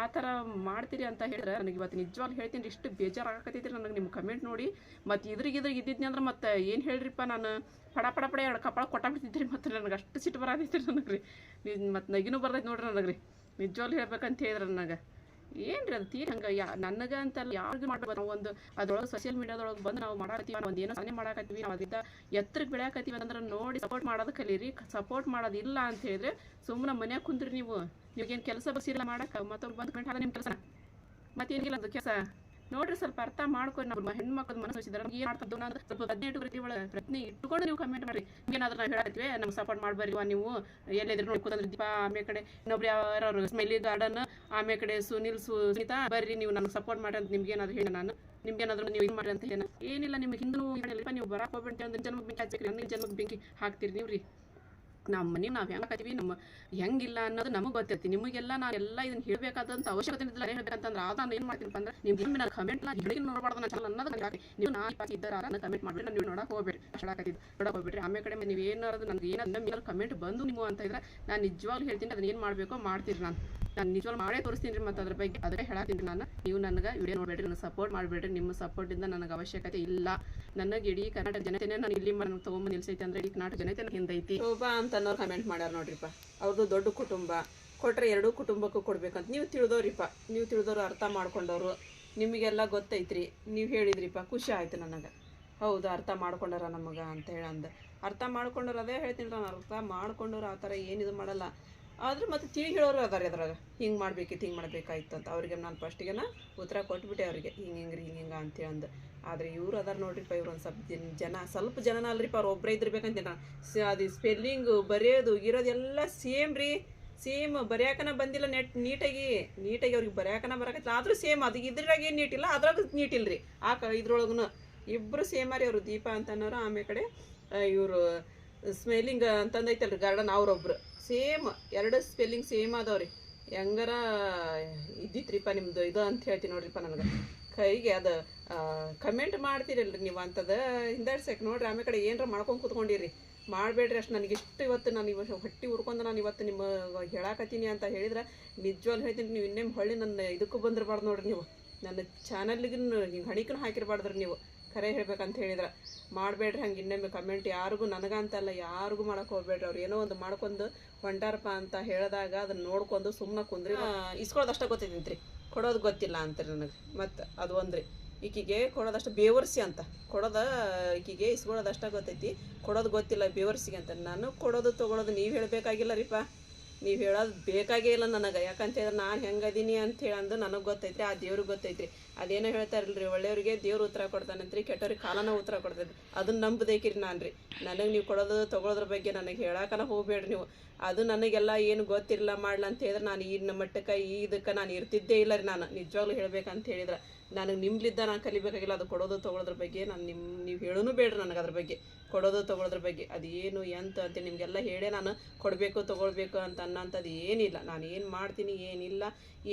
ಆ ಥರ ಮಾಡ್ತೀರಿ ಅಂತ ಹೇಳಿದ್ರೆ ನನಗೆ ಇವತ್ತು ನಿಜವಾಗ್ಲೂ ಹೇಳ್ತೀನಿ, ಇಷ್ಟು ಬೇಜಾರಾಗಕತ್ತೈತಿ ನನಗೆ ನಿಮ್ಮ ಕಮೆಂಟ್ ನೋಡಿ. ಮತ್ತು ಇದ್ರಿಗೆ ಇದ್ರಿಗೆ ಇದ್ದಿದ್ನಿ ಅಂದ್ರೆ ಮತ್ತೆ ಏನು ಹೇಳ್ರಿಪ್ಪ ನಾನು? ಪಡ ಪಡ ಪಡ ಎರಡು ಕಪಾಳ ಕೊಟ್ಟಾಬಿಟ್ಟಿದ್ರಿ ಮತ್ತು ನನಗೆ ಅಷ್ಟು ಸಿಟ್ಟು ಬರತೈತಿ ನನಗೆ ರೀ ನೀವು ಮತ್ತು ನಗಿನೂ ಬರ್ತೈತೆ ನೋಡ್ರಿ ನನಗೆ ರೀ ನಿಜವಾಗ್ಲೂ ಹೇಳ್ಬೇಕಂತ ಹೇಳಿದ್ರೆ ನನಗೆ. ಏನು ರೀ ಅದು ತೀರಿ ಹಂಗೆ? ಯಾ ನನಗೆ ಅಂತಲ್ಲ ಯಾರಿಗೂ ಮಾಡ್ಬೋದು ನಾವು ಒಂದು ಅದ್ರೊಳಗೆ ಸೋಷಿಯಲ್ ಮೀಡಿಯಾದೊಳಗೆ ಬಂದು ನಾವು ಮಾಡಾಕತ್ತೀವಿ ಒಂದು ಏನೋ ಸಾಧನೆ ಮಾಡಾಕತ್ತೀವಿ, ನಾವು ಅದರಿಂದ ಎತ್ತರಕ್ಕೆ ಬೆಳೆಯಾಕತ್ತೀವಿ ಅಂದ್ರೆ ನೋಡಿ ಸಪೋರ್ಟ್ ಮಾಡೋದು ಕಲೀರಿ. ಸಪೋರ್ಟ್ ಮಾಡೋದಿಲ್ಲ ಅಂತ ಹೇಳಿದ್ರೆ ಸುಮ್ಮನೆ ಮನ್ಯಾಗ ಕುಂದ್ರಿ ನೀವು. ನಿಮಗೇನು ಕೆಲಸ ಬಸ್ಸಿಲ್ಲ ಮಾಡಕ್ಕೆ ಮತ್ತೊಬ್ಬರು ಬಂದು ಕಮೆಂಟ್ ನಿಮ್ ನಿಮ್ಮ ಕೆಲಸ ಮತ್ತೇನಿಲ್ಲ ಅದು ಕೆಲಸ. ನೋಡ್ರಿ ಸ್ವಲ್ಪ ಅರ್ಥ ಮಾಡ್ಕೊಂಡು ನಮ್ಮ ಹೆಣ್ಮಕ್ಳು ಮನಸ್ಸು ಏನು ಮಾಡ್ತದ್ದು ಸ್ವಲ್ಪ ಹದಿನೆಂಟು ಪ್ರತಿ ಒಳಗೆ ಪ್ರಶ್ನೆ ಇಟ್ಟುಕೊಂಡು ನೀವು ಕಮೆಂಟ್ ಮಾಡಿರಿ. ಏನಾದ್ರೂ ನಾವು ಹೇಳತ್ತೀವಿ ನಮ್ಗೆ ಸಪೋರ್ಟ್ ಮಾಡ್ಬರ್ರಿ ನೀವು. ಎಲ್ಲಿದ್ರು ನೋಡ್ಕೊತಂದ್ರೆ ದೀಪಾ ಆಮೇಲೆ ಕಡೆ ಇನ್ನೊಬ್ರು ಯಾರು ಸ್ಮೈಲಿ ಗಾರ್ಡನ್ ಆಮೇಲೆ ಕಡೆ ಸುನಿಲ್ ಸುನೀತಾ, ಬರ್ರಿ ನೀವು ನನಗೆ ಸಪೋರ್ಟ್ ಮಾಡಿ ಅಂತ ನಿಮ್ಗೆ ಏನಾದ್ರು ಹೇಳಿ ನಾನು. ನಿಮ್ಗೆ ಏನಾದ್ರು ನೀವು ಇದು ಮಾಡಿ ಅಂತ ಹೇಳಿ ಏನಿಲ್ಲ, ನಿಮ್ಗೆ ಹಿಂದೂ ನೀವು ಬರಕ್ಕೆ ಹೋಗ್ಬಿಟ್ಟು ಒಂದು ಜನ್ಮಕ್ಕೆ ಬೆಂಕಿ ಜನ್ಮಕ್ಕೆ ಬೆಂಕಿ ಹಾಕ್ತೀರಿ ನೀವು ನಮ್ಮ ಮನೆ ನಾವು ಹೆಂಗೆ ಹಾಕತ್ತೀವಿ ನಮ್ಮ ಹೆಂಗಿಲ್ಲ ಅನ್ನೋದು ನಮಗೆ ಗೊತ್ತೈತಿ ನಿಮಗೆಲ್ಲ ನಾನು ಎಲ್ಲ ಇದನ್ನ ಹೇಳಬೇಕಾದಂಥ ಅವಶ್ಯಕತೆ ಇಲ್ಲ ಹೇಳ್ಬೇಕಂತಂದ್ರೆ ಆದ ನಾನು ಏನು ಮಾಡ್ತೀನಿ ಅಂದ್ರೆ ನೀವು ನನ್ನ ಕಮೆಂಟ್ ನಾನು ಹಿಡಿದು ನೋಡಬಾರ್ದು ನಾನು ಚಾನಲ್ ಅನ್ನೋದು ಹಾಕಿ. ನೀವು ನಾ ಇದ್ದಾರ ನಾನು ಕಮೆಂಟ್ ಮಾಡಿಬಿಟ್ಟು ನೀವು ನೋಡಕ್ಕೆ ಹೋಗ್ಬೇಡಿ ಅಷ್ಟು ಹಾಕತ್ತಿದ್ದು ನೋಡಕ್ಕೆ ಹೋಗ್ಬೇಡಿ ಆಮೇಲೆ ಕಡೆ ನೀವು ಏನಾದ್ರು ನನಗೆ ಏನೋ ನಮ್ಮ ಮೇಲೆ ಕಮೆಂಟ್ ಬಂದು ನೀವು ಅಂತ ಇದ್ರೆ ನಾನು ನಿಜವಾಗ್ಲೂ ಹೇಳ್ತೀನಿ ಅದನ್ನ ಏನು ಮಾಡಬೇಕೋ ಮಾಡ್ತೀರಿ ನಾನು. ನಾನು ನಿಜವಾಗ್ಲೂ ಮಾಡೇ ತೋರಿಸ್ತೀನಿ ಮತ್ತು ಅದ್ರ ಬಗ್ಗೆ. ಅದ್ರ ಹೇಳತ್ತೀನಿ ನಾನು. ನೀವು ನನಗೆ ವಿಡಿಯೋ ನೋಡಬೇಡ್ರಿ, ನನಗೆ ಸಪೋರ್ಟ್ ಮಾಡಬೇಡ್ರಿ. ನಿಮ್ಮ ಸಪೋರ್ಟಿಂದ ನನಗೆ ಅವಶ್ಯಕತೆ ಇಲ್ಲ. ನನಗೆ ಇಡೀ ಕರ್ನಾಟಕ ಜನತೆನೇ ನಾನು ಇಲ್ಲಿ ನನಗೆ ತೊಗೊಂಬ ನಿಲ್ಸೈತೆ ಅಂದ್ರೆ ಇಡೀ ಕರ್ನಾಟಕ ಜನತೆ ನನಗೆ ಹಿಂದೈತಿ. ಶೋಭಾ ಅಂತ ಅನ್ನೋರು ಕಮೆಂಟ್ ಮಾಡ್ಯಾರ ನೋಡ್ರಿಪ್ಪ. ಅವ್ರದ್ದು ದೊಡ್ಡ ಕುಟುಂಬ. ಕೊಟ್ರೆ ಎರಡೂ ಕುಟುಂಬಕ್ಕೂ ಕೊಡ್ಬೇಕಂತ. ನೀವು ತಿಳಿದವ್ರಿಪ್ಪ ನೀವು ತಿಳಿದವ್ರು ಅರ್ಥ ಮಾಡ್ಕೊಂಡವ್ರು. ನಿಮಗೆಲ್ಲ ಗೊತ್ತೈತ್ರಿ. ನೀವು ಹೇಳಿದ್ರಿಪ್ಪ. ಖುಷಿ ಆಯ್ತು ನನಗೆ. ಹೌದು, ಅರ್ಥ ಮಾಡ್ಕೊಂಡಾರ ನಮಗೆ ಅಂತ ಹೇಳಿ ಅಂದ ಅರ್ಥ ಮಾಡ್ಕೊಂಡವ್ರು ಅದೇ ಹೇಳ್ತೀನಿ ನಾನು. ಅರ್ಥ ಮಾಡ್ಕೊಂಡವ್ರು ಆ ಥರ ಏನಿದು ಮಾಡಲ್ಲ. ಆದ್ರೆ ಮತ್ತೆ ತಿಳಿ ಹೇಳೋರು ಅದಾರೆ ಅದ್ರಾಗ ಹಿಂಗೆ ಮಾಡ್ಬೇಕಿತ್ತು, ಹಿಂಗೆ ಮಾಡ್ಬೇಕಾಯ್ತು ಅಂತ. ಅವ್ರಿಗೆ ನಾನು ಫಸ್ಟಿಗೆ ಉತ್ತರ ಕೊಟ್ಬಿಟ್ಟೆ ಅವ್ರಿಗೆ. ಹಿಂಗೆ ಹಿಂಗೆ ರೀ ಹಿಂಗೆ ಹಿಂಗೆ ಅಂತೇಳಿ ಅಂದು ಆದರೆ ಇವ್ರು ಅದಾರ ನೋಡ್ರಿಪ್ಪ ಇವ್ರು ಒಂದು ಸ್ವಲ್ಪ ಜನ ಜನ, ಸ್ವಲ್ಪ ಜನ ಅಲ್ರಿಪ್ಪ ಅವ್ರು ಒಬ್ಬರೇ ಇದ್ರಬೇಕಂತ ಅದು ಸ್ಪೆಲ್ಲಿಂಗು ಬರೆಯೋದು ಇರೋದೆಲ್ಲ ಸೇಮ್ ರೀ. ಸೇಮ್ ಬರೆಯಾಕನ ಬಂದಿಲ್ಲ ನೆಟ್ ನೀಟಾಗಿ. ನೀಟಾಗಿ ಅವ್ರಿಗೆ ಬರೆಯಾಕನ ಬರಕತ್ತಿಲ್ಲ. ಆದರೂ ಸೇಮ್ ಅದು. ಇದ್ರಾಗ ಏನು ನೀಟಿಲ್ಲ ಅದ್ರಾಗ ನೀಟಿಲ್ಲ ರೀ ಆ ಕ ಇದ್ರೊಳಗೂ ಇಬ್ಬರು ಸೇಮ್ ರೀ ಅವರು ದೀಪ ಅಂತ ಅನ್ನೋರು ಆಮೇಲೆ ಕಡೆ ಇವರು ಸ್ಮೆಲ್ಲಿಂಗ್ ಅಂತಂದೈತಲ್ರಿ ಗಾರ್ಡನ್ ಅವ್ರೊಬ್ರು ಸೇಮ್, ಎರಡು ಸ್ಪೆಲ್ಲಿಂಗ್ ಸೇಮ್ ಅದಾವ್ರಿ ಹೆಂಗಾರ ಇದ್ದಿತ್ರಿಪ್ಪ ನಿಮ್ದು ಇದು ಅಂತ ಹೇಳ್ತೀನಿ ನೋಡ್ರಿಪ್ಪ ನನಗೆ. ಕೈಗೆ ಅದು ಕಮೆಂಟ್ ಮಾಡ್ತೀರಲ್ರಿ ನೀವು ಅಂತದ ಹಿಂದಾಡ್ಸಕ್ಕೆ ನೋಡ್ರಿ. ಆಮೇಲೆ ಕಡೆ ಏನಾರ ಮಾಡ್ಕೊಂಡು ಕೂತ್ಕೊಂಡಿರಿ. ಮಾಡಬೇಡ್ರಿ ಅಷ್ಟು ನನಗೆ ಇಷ್ಟು ಇವತ್ತು ನಾನು ಇವತ್ತು ಹೊಟ್ಟೆ ಉರ್ಕೊಂಡು ನಾನು ಇವತ್ತು ನಿಮ್ಮ ಹೇಳಾಕತ್ತೀನಿ ಅಂತ ಹೇಳಿದ್ರೆ ನಿಜವಾಗ್ಲೂ ಹೇಳ್ತೀನಿ ನೀವು ಇನ್ನೇನು ಹೊಳ್ಳಿ ನನ್ನ ಇದಕ್ಕೂ ಬಂದಿರಬಾರ್ದು ನೋಡ್ರಿ ನೀವು. ನನ್ನ ಚಾನಲ್ಗೆ ಹಿಂಗೆ ಹಣಿಕೂ ಹಾಕಿರಬಾರ್ದ್ರಿ ನೀವು. ಖರೆ ಹೇಳ್ಬೇಕಂತ ಹೇಳಿದ್ರೆ. ಮಾಡಬೇಡ್ರಿ ಹಂಗೆ ಇನ್ನೊಮ್ಮೆ ಕಮೆಂಟ್ ಯಾರಿಗೂ ನನಗಂತಲ್ಲ ಯಾರಿಗೂ ಮಾಡಕ್ಕೆ ಹೋಗ್ಬೇಡ್ರಿ. ಅವ್ರು ಏನೋ ಒಂದು ಮಾಡ್ಕೊಂಡು ಹೊಂಟಾರಪ್ಪ ಅಂತ ಹೇಳಿದಾಗ ಅದನ್ನ ನೋಡ್ಕೊಂಡು ಸುಮ್ಮನೆ ಕುಂದ್ರಿ. ಇಸ್ಕೊಳ್ಳೋದು ಅಷ್ಟೇ ಗೊತ್ತೈತಿ ಕೊಡೋದು ಗೊತ್ತಿಲ್ಲ ಅಂತಾರೆ ನನಗೆ. ಮತ್ತು ಅದು ಒಂದ್ರಿ. ಈಕಿಗೆ ಕೊಡೋದಷ್ಟು ಬೇವರ್ಸಿ ಅಂತ. ಕೊಡೋದ ಈಕಿಗೆ ಇಸ್ಕೊಳ್ಳೋದಷ್ಟೇ ಗೊತ್ತೈತಿ. ಕೊಡೋದು ಗೊತ್ತಿಲ್ಲ ಬೇವರ್ಸಿಗೆ ಅಂತ. ನಾನು ಕೊಡೋದು ತೊಗೊಳೋದು ನೀವು ಹೇಳಬೇಕಾಗಿಲ್ಲ ರೀಪಾ. ನೀವು ಹೇಳೋದು ಬೇಕಾಗೇ ಇಲ್ಲ ನನಗೆ. ಯಾಕಂತ ಹೇಳಿದ್ರೆ ನಾನು ಹೆಂಗದೀನಿ ಅಂತ ಅಂದು ನನಗೆ ಗೊತ್ತೈತ್ರಿ, ಆ ದೇವ್ರಿಗೆ ಗೊತ್ತೈತ್ರಿ. ಅದೇನೋ ಹೇಳ್ತಾರಲ್ರಿ, ಒಳ್ಳೆಯವ್ರಿಗೆ ದೇವ್ರು ಉತ್ತರ ಕೊಡ್ತಾನಂತ್ರಿ, ಕೆಟ್ಟವ್ರಿಗೆ ಕಾಲನ ಉತ್ತರ ಕೊಡ್ತೈತಿ ಅದನ್ನ ನಂಬದೇಕಿರಿ ನಾನು ರೀ ನನಗೆ ನೀವು ಕೊಡೋದು ತೊಗೊಳೋದ್ರ ಬಗ್ಗೆ ನನಗೆ ಹೇಳಕ್ಕನ ಹೋಗ್ಬೇಡ್ರಿ ನೀವು. ಅದು ನನಗೆಲ್ಲ ಏನು ಗೊತ್ತಿರಲ್ಲ ಮಾಡ್ಲ ಅಂತ ಹೇಳಿದ್ರೆ ನಾನು ಈ ಮಟ್ಟಕ್ಕೆ, ಈ ಇದಕ್ಕೆ ನಾನು ಇರ್ತಿದ್ದೇ ಇಲ್ಲ ರೀ ನಾನು. ನಿಜವಾಗ್ಲೂ ಹೇಳ್ಬೇಕಂತ ಹೇಳಿದ್ರೆ. ನನಗೆ ನಿಮ್ಲಿದ್ದ ನಾನು ಕಲಿಬೇಕಾಗಿಲ್ಲ, ಅದು ಕೊಡೋದು ತೊಗೊಳೋದ್ರ ಬಗ್ಗೆ ನಾನು ನಿಮ್ಮ ನೀವು ಹೇಳೋನು ಬೇಡ್ರಿ ನನಗೆ ಅದ್ರ ಬಗ್ಗೆ. ಕೊಡೋದು ತೊಗೊಳೋದ್ರ ಬಗ್ಗೆ. ಅದು ಏನು, ಎಂತ ಅಂತ ನಿಮಗೆಲ್ಲ ಹೇಳೇ ನಾನು ಕೊಡಬೇಕು, ತೊಗೊಳ್ಬೇಕು ಅಂತ ಅನ್ನೋಂಥದ್ದು ಏನಿಲ್ಲ. ನಾನು ಏನು ಮಾಡ್ತೀನಿ ಏನಿಲ್ಲ,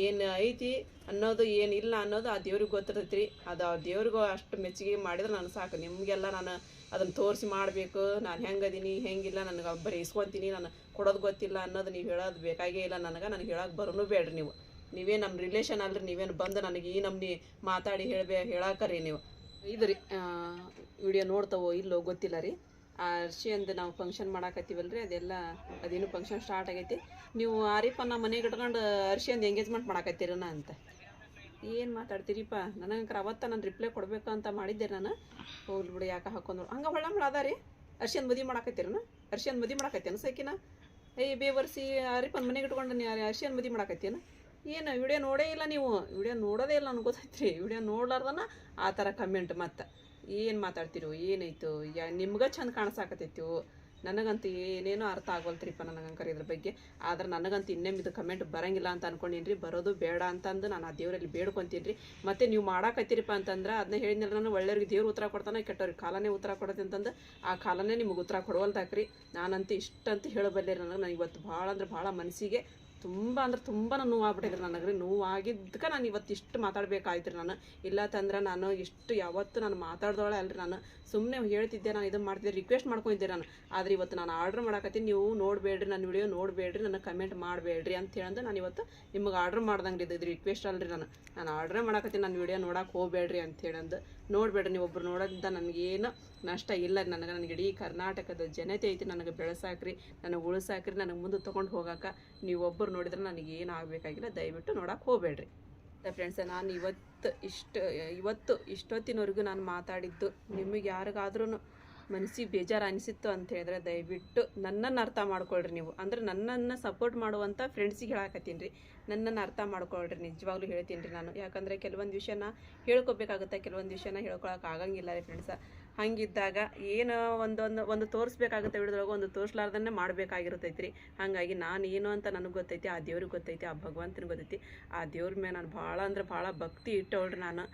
ಏನು ಐತಿ ಅನ್ನೋದು ಏನಿಲ್ಲ ಅನ್ನೋದು ಆ ದೇವ್ರಿಗೆ ಗೊತ್ತಿರ್ತೈತಿ ರೀ ಅದು ಆ ದೇವ್ರಿಗೂ ಅಷ್ಟು ಮೆಚ್ಚುಗೆ ಮಾಡಿದ್ರೆ ನಾನು ಸಾಕು. ನಿಮಗೆಲ್ಲ ನಾನು ಅದನ್ನು ತೋರಿಸಿ ಮಾಡಬೇಕು. ನಾನು ಹೆಂಗದೀನಿ, ಹೆಂಗಿಲ್ಲ, ನನಗೆ ಬರೀ ಇಸ್ಕೊತೀನಿ ನಾನು ಕೊಡೋದು ಗೊತ್ತಿಲ್ಲ ಅನ್ನೋದು ನೀವು ಹೇಳೋದು ಬೇಕಾಗೇ ಇಲ್ಲ ನನಗೆ. ನನಗೆ ಹೇಳೋಕೆ ಬರೋನು ಬೇಡ್ರಿ ನೀವು. ನೀವೇ ನಮ್ಮ ರಿಲೇಷನ್ ಅಲ್ರಿ ನೀವೇನು ಬಂದು ನನಗೆ ಈ ನಮ್ನಿ ಮಾತಾಡಿ ಹೇಳಬೇ, ಹೇಳಾಕರಿ ನೀವು. ಇದು ರೀ ವಿಡಿಯೋ ನೋಡ್ತಾವೋ ಇಲ್ಲೋ ಗೊತ್ತಿಲ್ಲ ರೀ. ಆ ಅರ್ಶಿಯಂದು ನಾವು ಫಂಕ್ಷನ್ ಮಾಡಾಕತ್ತೀವಲ್ರಿ, ಅದೆಲ್ಲ, ಅದೇನು ಫಂಕ್ಷನ್ ಸ್ಟಾರ್ಟ್ ಆಗೈತಿ. ನೀವು ಆರಿಫನ್ನ ಮನೆಗೆ ಇಟ್ಕೊಂಡು ಅರ್ಶಿಯಂದು ಎಂಗೇಜ್ಮೆಂಟ್ ಮಾಡಾಕತ್ತೀರನ ಅಂತ. ಏನು ಮಾತಾಡ್ತೀರಿಪ್ಪ ನನಗೆ ಅವತ್ತ ನಾನು ರಿಪ್ಲೈ ಕೊಡಬೇಕು ಅಂತ ಮಾಡಿದ್ದೆ ನಾನು. ಹೋಗ್ಲಿ ಬಿಡಿ, ಯಾಕೆ ಹಾಕೊಂಡು ಹಂಗೆ ಹೊಳ್ಳಂಬಳ ಅದ ರೀ. ಅರ್ಶಿಯನ್ ಮದುವೆ ಮಾಡಾಕತ್ತೀರನ ಅರ್ಶಿಯನ್ ಮದುವೆ ಮಾಡಾಕತ್ತೇನ ಸೈಕಿನ ಏಯ್ ಬೇವರ್ಸಿ ಆರಿಫನ್ ಮನೆಗೆ ಇಟ್ಕೊಂಡು ನೀ ಅರ್ಶಿಯನ್ ಮದುವೆ ಮಾಡಾಕತ್ತೇನ ಏನು ವಿಡಿಯೋ ನೋಡೇ ಇಲ್ಲ ನೀವು? ವಿಡಿಯೋ ನೋಡೋದೇ ಇಲ್ಲ ನನಗೆ ಗೊತ್ತೈತ್ರಿ ವಿಡಿಯೋ ನೋಡ್ಲಾರ್ದನ ಆ ಥರ ಕಮೆಂಟ್ ಮತ್ತು. ಏನು ಮಾತಾಡ್ತಿರೋ, ಏನಾಯ್ತು? ಯಾ, ನಿಮ್ಗೆ ಚಂದ ಕಾಣಿಸಾಕತ್ತೈತು ನನಗಂತೂ ಏನೇನೋ ಅರ್ಥ ಆಗೋಲ್ತ್ರಿಪ್ಪ ನನಗಂಕರ್ ಇದ್ರ ಬಗ್ಗೆ. ಆದ್ರೆ ನನಗಂತೂ ಇನ್ನೇಮ್ ಇದು ಕಮೆಂಟ್ ಬರಂಗಿಲ್ಲ ಅಂತ ಅನ್ಕೊಂಡೀನಿ ಬರೋದು ಬೇಡ ಅಂತಂದು ನಾನು ಆ ದೇವರಲ್ಲಿ ಬೇಡ್ಕೊಂತೀನಿ ರೀ ಮತ್ತು ನೀವು ಮಾಡಾಕತ್ತೀರಿಪ್ಪ ಅಂತಂದ್ರೆ ಅದನ್ನ ಹೇಳಿದ್ನಲ್ಲ ನಾನು, ಒಳ್ಳೆಯವ್ರಿಗೆ ದೇವ್ರು ಉತ್ತರ ಕೊಡ್ತಾನೆ, ಕೆಟ್ಟವ್ರಿಗೆ ಕಾಲನೇ ಉತ್ತರ ಕೊಡತ್ತೆ ಅಂತಂದು ಆ ಕಾಲನೇ ನಿಮಗೆ ಉತ್ತರ ಕೊಡುವಲ್ದಾಕ್ರಿ. ನಾನಂತೂ ಇಷ್ಟಂತೂ ಹೇಳಬಲ್ಲೆ ನನಗೆ. ನಾನು ಇವತ್ತು ಭಾಳ ಅಂದ್ರೆ ಭಾಳ ಮನಸ್ಸಿಗೆ ತುಂಬ ಅಂದ್ರೆ ತುಂಬ ನೋವು ಆಗ್ಬಿಟ್ಟಿದ್ರಿ ನನಗೆ ನೋವಾಗಿದ್ದಕ್ಕೆ ನಾನು ಇವತ್ತು ಇಷ್ಟು ಮಾತಾಡ್ಬೇಕಾಯ್ತು ರೀ ನಾನು. ಇಲ್ಲ ತಂದ್ರೆ ನಾನು ಇಷ್ಟು ಯಾವತ್ತು ನಾನು ಮಾತಾಡ್ದೋಳೆ ಅಲ್ರಿ ನಾನು. ಸುಮ್ಮನೆ ಹೇಳ್ತಿದ್ದೆ, ನಾನು ಇದನ್ನು ಮಾಡ್ತಿದ್ದೆ ರಿಕ್ವೆಸ್ಟ್ ಮಾಡ್ಕೊಂಡಿದ್ದೆ ನಾನು. ಆದರೆ ಇವತ್ತು ನಾನು ಆರ್ಡ್ರ್ ಮಾಡಕತ್ತೀನಿ, ನೀವು ನೋಡಬೇಡ್ರಿ ನನ್ನ ವಿಡಿಯೋ ನೋಡಬೇಡ್ರಿ ನನಗೆ ಕಮೆಂಟ್ ಮಾಡಬೇಡ್ರಿ ಅಂತ ಹೇಳಂದು ನಾನು ಇವತ್ತು ನಿಮಗೆ ಆರ್ಡ್ರ್ ಮಾಡ್ದಂಗೆ ಇದು ರಿಕ್ವೆಸ್ಟ್ ಅಲ್ರಿ ನಾನು. ನಾನು ಆರ್ಡ್ರೇ ಮಾಡಕತ್ತೀನಿ, ನನ್ನ ವಿಡಿಯೋ ನೋಡಕ್ಕೆ ಹೋಗಬೇಡ್ರಿ ಅಂತ ಹೇಳಂದು. ನೋಡಬೇಡ್ರಿ ನೀವು ಒಬ್ರು ನೋಡೋದ್ರಿಂದ ನನಗೇನು ನಷ್ಟ ಇಲ್ಲ. ನನಗೆ ನನಗೆ ಇಡೀ ಕರ್ನಾಟಕದ ಜನತೆ ಐತಿ. ನನಗೆ ಬೆಳೆಸಾಕ್ರಿ, ನನಗೆ ಉಳಿಸಾಕ್ರಿ, ನನಗೆ ಮುಂದೆ ತೊಗೊಂಡು ಹೋಗಾಕ ನೀವು ಒಬ್ಬರು ನೋಡಿದ್ರೆ ನನಗೆ ಏನು ಆಗಬೇಕಾಗಿಲ್ಲ. ದಯವಿಟ್ಟು ನೋಡೋಕೆ ಹೋಗಬೇಡ್ರಿ. ಫ್ರೆಂಡ್ಸ್, ನಾನು ಇವತ್ತು ಇಷ್ಟು, ಇವತ್ತು ಇಷ್ಟೊತ್ತಿನವರೆಗೂ ನಾನು ಮಾತಾಡಿದ್ದು ನಿಮಗೆ ಯಾರಿಗಾದ್ರೂ ಮನಸ್ಸಿಗೆ ಬೇಜಾರು ಅನಿಸಿತ್ತು ಅಂತ ಹೇಳಿದ್ರೆ ದಯವಿಟ್ಟು ನನ್ನನ್ನು ಅರ್ಥ ಮಾಡ್ಕೊಳ್ರಿ ನೀವು. ಅಂದ್ರೆ ನನ್ನನ್ನು ಸಪೋರ್ಟ್ ಮಾಡುವಂಥ ಫ್ರೆಂಡ್ಸಿಗೆ ಹೇಳಾಕತ್ತೀನಿ ರೀ. ನನ್ನನ್ನು ಅರ್ಥ ಮಾಡ್ಕೊಳ್ರಿ, ನಿಜವಾಗ್ಲೂ ಹೇಳ್ತೀನಿ ರೀ ನಾನು. ಯಾಕಂದರೆ ಕೆಲವೊಂದು ವಿಷಯನ ಹೇಳ್ಕೊಬೇಕಾಗುತ್ತೆ, ಕೆಲವೊಂದು ವಿಷಯನ ಹೇಳ್ಕೊಳಕ್ಕೆ ಆಗಂಗಿಲ್ಲ ರೀ ಫ್ರೆಂಡ್ಸ. ಹಂಗಿದ್ದಾಗ ಏನು ಒಂದೊಂದು, ಒಂದು ತೋರಿಸ್ಬೇಕಾಗುತ್ತೆ ವಿಡಿಯೋದೊಳಗೆ ಒಂದು ತೋರಿಸ್ಲಾರ್ದನ್ನೇ ಮಾಡಬೇಕಾಗಿರ್ತೈತಿ ರೀ ಹಾಗಾಗಿ ನಾನು ಏನು ಅಂತ ನನಗೆ ಗೊತ್ತೈತಿ, ಆ ದೇವ್ರಿಗೆ ಗೊತ್ತೈತಿ, ಆ ಭಗವಂತನಿಗೆ ಗೊತ್ತೈತಿ. ಆ ದೇವ್ರ ಮೇಲೆ ನಾನು ಭಾಳ ಅಂದ್ರೆ ಭಾಳ ಭಕ್ತಿ ಇಟ್ಟವಳ್ರಿ ನಾನು.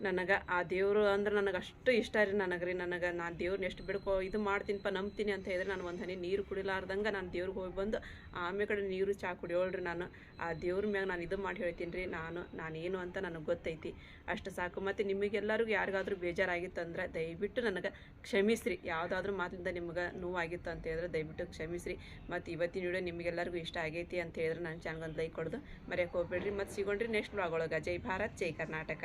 ನನಗೆ, ಆ ದೇವರು ಅಂದ್ರೆ ನನಗೆ ಅಷ್ಟು ಇಷ್ಟ ರೀ ನನಗೆ ರೀ, ನನಗೆ ನಾನು ದೇವ್ರನ್ನ ಎಷ್ಟು ಬಿಡ್ಕೊ ಇದು ಮಾಡ್ತೀನಿಪ್ಪ ನಂಬ್ತೀನಿ ಅಂತ ಹೇಳಿದ್ರೆ ನಾನು ಒಂದು ಹನಿ ನೀರು ಕುಡಿಲಾರ್ದಂಗೆ ನಾನು ದೇವ್ರಿಗೆ ಹೋಗಿ ಬಂದು ಆಮೇಲೆ ಕಡೆ ನೀರು ಚಾ ಕುಡಿಯೋಳ್ರಿ ನಾನು. ಆ ದೇವ್ರ ಮ್ಯಾಗ ನಾನು ಇದು ಮಾಡಿ ಹೇಳ್ತೀನಿ ರೀ, ನಾನು ನಾನೇನು ಅಂತ ನನಗೆ ಗೊತ್ತೈತಿ. ಅಷ್ಟು ಸಾಕು. ಮತ್ತು ನಿಮಗೆಲ್ಲರಿಗೂ ಯಾರಿಗಾದ್ರೂ ಬೇಜಾರಾಗಿತ್ತಂದ್ರೆ ದಯವಿಟ್ಟು ನನಗೆ ಕ್ಷಮಿಸ್ರಿ. ಯಾವುದಾದ್ರೂ ಮಾತಿಂದ ನಿಮ್ಗೆ ನೋವಾಗಿತ್ತು ಅಂತ ಹೇಳಿದ್ರೆ ದಯವಿಟ್ಟು ಕ್ಷಮಿಸ್ರಿ. ಮತ್ತು ಇವತ್ತಿನ ವಿಡಿಯೋ ನಿಮಗೆಲ್ಲರಿಗೂ ಇಷ್ಟ ಆಗೈತಿ ಅಂತ ಹೇಳಿದ್ರೆ ನನ್ನ ಚಾನಲ್ ಒಂದು ಲೈಕ್ ಕೊಡೋದು ಮರೆಯೋಕೆ ಹೋಗ್ಬೇಡ್ರಿ. ಮತ್ತು ಸಿಗೋಣ್ರಿ ನೆಕ್ಸ್ಟ್ ಬ್ಲಾಗ್ ಜೈ ಭಾರತ್, ಜೈ ಕರ್ನಾಟಕ.